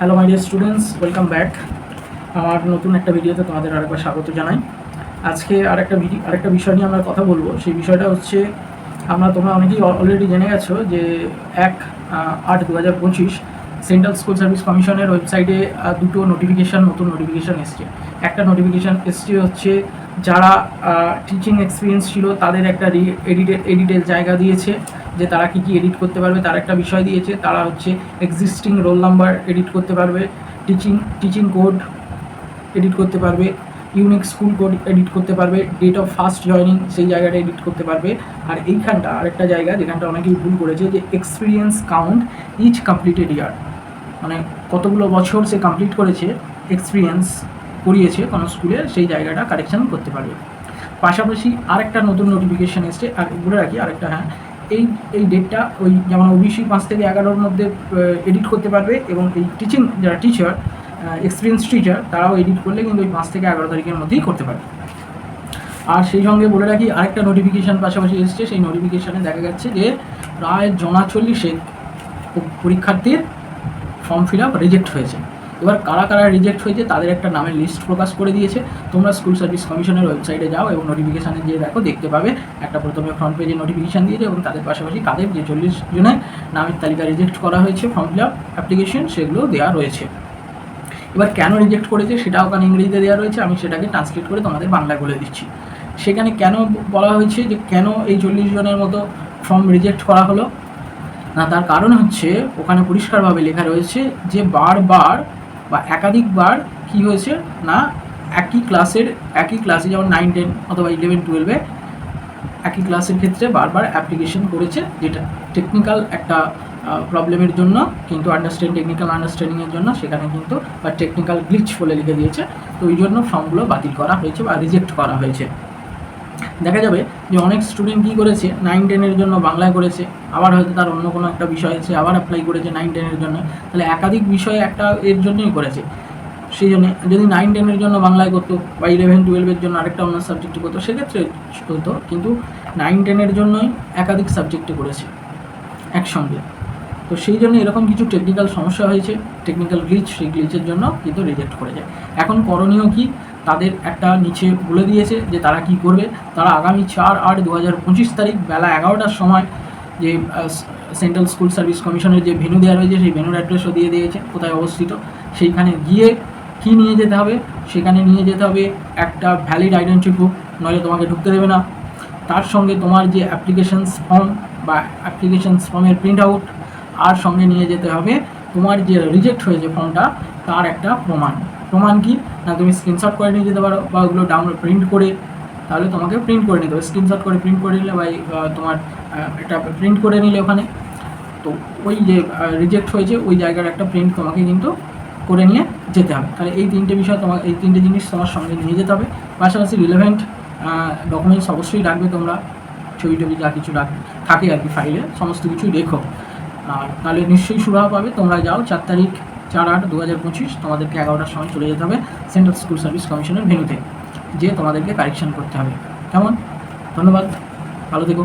Hello my dear students welcome back আমার নতুন একটা ভিডিওতে তোমাদের আরেকবার স্বাগত জানাই। আজকে আরেকটা ভিডিও আরেকটা বিষয় নিয়ে আমরা কথা বলব। সেই বিষয়টা হচ্ছে, আমরা তোমরা অনেকেই অলরেডি জেনে গেছো যে এক আট দু হাজার পঁচিশ সেন্ট্রাল স্কুল সার্ভিস কমিশনের ওয়েবসাইটে দুটো নোটিফিকেশান নতুন নোটিফিকেশান এসছে। একটা নোটিফিকেশান এসছে হচ্ছে যারা টিচিং এক্সপিরিয়েন্স ছিল, তাদের একটা এডিটেড এডিটের জায়গা দিয়েছে, যে তারা কি কি এডিট করতে পারবে, তার একটা বিষয় দিয়েছে, তারা হচ্ছে এক্সিস্টিং রোল নাম্বার এডিট করতে পারবে টিচিং টিচিং কোড এডিট করতে পারবে ইউনিক স্কুল কোড এডিট করতে পারবে ডেট অফ ফার্স্ট জয়নিং সেই জায়গাটা এডিট করতে পারবে। আর এইখানটা আরেকটা জায়গা, যেখানটা অনেকেই ভুল করেছে, যে experience count each completed year মানে কতগুলো বছর সে কমপ্লিট করেছে এক্সপিরিয়েন্স করিয়েছে কোনো স্কুলে সেই জায়গাটা কারেকশান করতে পারবে। পাশাপাশি আরেকটা নতুন নোটিফিকেশান এসছে, আর বলে রাখি আরেকটা হ্যাঁ এই এই ডেটটা ওই যেমন ওবিসি পাঁচ থেকে এগারোর মধ্যে এডিট করতে পারবে এবং এই টিচিং যারা টিচার এক্সপিরিয়েন্স টিচার তারাও এডিট করলে কিন্তু ওই পাঁচ থেকে এগারো তারিখের মধ্যেই করতে পারবে। আর সেই সঙ্গে বলে রাখি আরেকটা নোটিফিকেশান পাশাপাশি এসছে, সেই নোটিফিকেশানে দেখা যাচ্ছে যে প্রায় জনা চল্লিশে পরীক্ষার্থীর ফর্ম ফিল আপ রিজেক্ট হয়েছে। এবার কারা কারা রিজেক্ট হয়েছে তাদের একটা নামের লিস্ট প্রকাশ করে দিয়েছে। তোমরা স্কুল সার্ভিস কমিশনের ওয়েবসাইটে যাও এবং নোটিফিকেশানে গিয়ে দেখো, দেখতে পাবে একটা প্রথমে ফ্রন্ট পেজে নোটিফিকেশান দিয়েছে এবং তাদের পাশাপাশি কাদের যে চল্লিশ জনের নামের তালিকা রিজেক্ট করা হয়েছে ফর্ম ফিল আপ অ্যাপ্লিকেশন সেগুলো দেওয়া রয়েছে। এবার কেন রিজেক্ট করেছে সেটা ওখানে ইংরেজিতে দেওয়া রয়েছে, আমি সেটাকে ট্রান্সলেট করে তোমাদের বাংলায় বলে দিচ্ছি। সেখানে কেন বলা হয়েছে যে কেন এই চল্লিশ জনের মতো ফর্ম রিজেক্ট করা হলো? না, তার কারণ হচ্ছে ওখানে পরিষ্কারভাবে লেখা রয়েছে যে বারবার বা একাধিকবার কি হয়েছে না, একই ক্লাসের একই ক্লাসে যেমন নাইন টেন অথবা ইলেভেন টুয়েলভে একই ক্লাসের ক্ষেত্রে বারবার অ্যাপ্লিকেশন করেছে, যেটা টেকনিক্যাল একটা প্রবলেমের জন্য কিন্তু আন্ডারস্ট্যান্ড টেকনিক্যাল আন্ডারস্ট্যান্ডিংয়ের জন্য সেখানে কিন্তু বা টেকনিক্যাল গ্লিচ বলে লিখে দিয়েছে। তো ওই জন্য ফর্মগুলো বাতিল করা হয়েছে বা রিজেক্ট করা হয়েছে। দেখা যাবে যে অনেক স্টুডেন্ট কী করেছে? নাইন টেনের জন্য বাংলায় করেছে। আবার হয়তো তার অন্য কোনো একটা বিষয় আছে, আবার অ্যাপ্লাই করেছে নাইন টেনের জন্য। তাহলে একাধিক বিষয় একটা এর জন্যই করেছে। সেই জন্য যদি নাইন টেনের জন্য বাংলায় করতো বা ইলেভেন টুয়েলভের জন্য আরেকটা অন্য সাবজেক্টে করতো, সেক্ষেত্রে হতো। কিন্তু নাইন টেনের জন্যই একাধিক সাবজেক্টে করেছে একসঙ্গে। তো সেই জন্য এরকম কিছু টেকনিক্যাল সমস্যা হয়েছে। টেকনিক্যাল গ্লিচ সেই গ্লিচের জন্য কিন্তু রিজেক্ট করে যায়। এখন করণীয় কি? তাদের একটা নিচে বলে দিয়েছে যে তারা কি করবে। তারা আগামী চার আট দু হাজার পঁচিশ তারিখ বেলা এগারোটার সময় যে সেন্ট্রাল স্কুল সার্ভিস কমিশনের যে ভেনু দেওয়া রয়েছে, সেই ভেনুর অ্যাড্রেসও দিয়ে দিয়েছে, কোথায় অবস্থিত। সেইখানে গিয়ে কি নিয়ে যেতে হবে? সেখানে নিয়ে যেতে হবে একটা ভ্যালিড আইডেন্টি প্রুফ নইলে তোমাকে ঢুকতে দেবে না। তার সঙ্গে তোমার যে অ্যাপ্লিকেশনস ফর্ম বা অ্যাপ্লিকেশনস ফর্মের প্রিন্ট আউট আর সঙ্গে নিয়ে যেতে হবে তোমার যে রিজেক্ট হয়েছে ফর্মটা তার একটা প্রমাণ। প্রমাণ কি? না, তুমি স্ক্রিনশট করে নিয়ে যেতে পারো বা ওগুলো ডাউনলোড প্রিন্ট করে, তাহলে তোমাকে প্রিন্ট করে নিতে হবে। স্ক্রিনশট করে প্রিন্ট করে নিলে বা তোমার একটা প্রিন্ট করে নিলে ওখানে। তো ওই যে রিজেক্ট হয়েছে, ওই জায়গার একটা প্রিন্ট তোমাকে কিন্তু করে নিয়ে যেতে হবে। তাহলে এই তিনটে বিষয় তোমার এই তিনটে জিনিস তোমার সঙ্গে নিয়ে যেতে হবে। পাশাপাশি রিলেভেন্ট ডকুমেন্টস অবশ্যই রাখবে তোমরা। ছবি টবি যা কিছু রাখ, থাকে আর কি ফাইলে সমস্ত কিছু রেখো। আর তাহলে নিশ্চয়ই সুরাহা পাবে। তোমরা যাও, চার তারিখ চার আট দু হাজার পঁচিশ তোমাদেরকে এগারোটার সময় চলে যেতে হবে সেন্ট্রাল স্কুল সার্ভিস কমিশনের ভেনুতে যে তোমাদেরকে কারেকশন করতে হবে। কেমন? ধন্যবাদ। ভালো থেকো।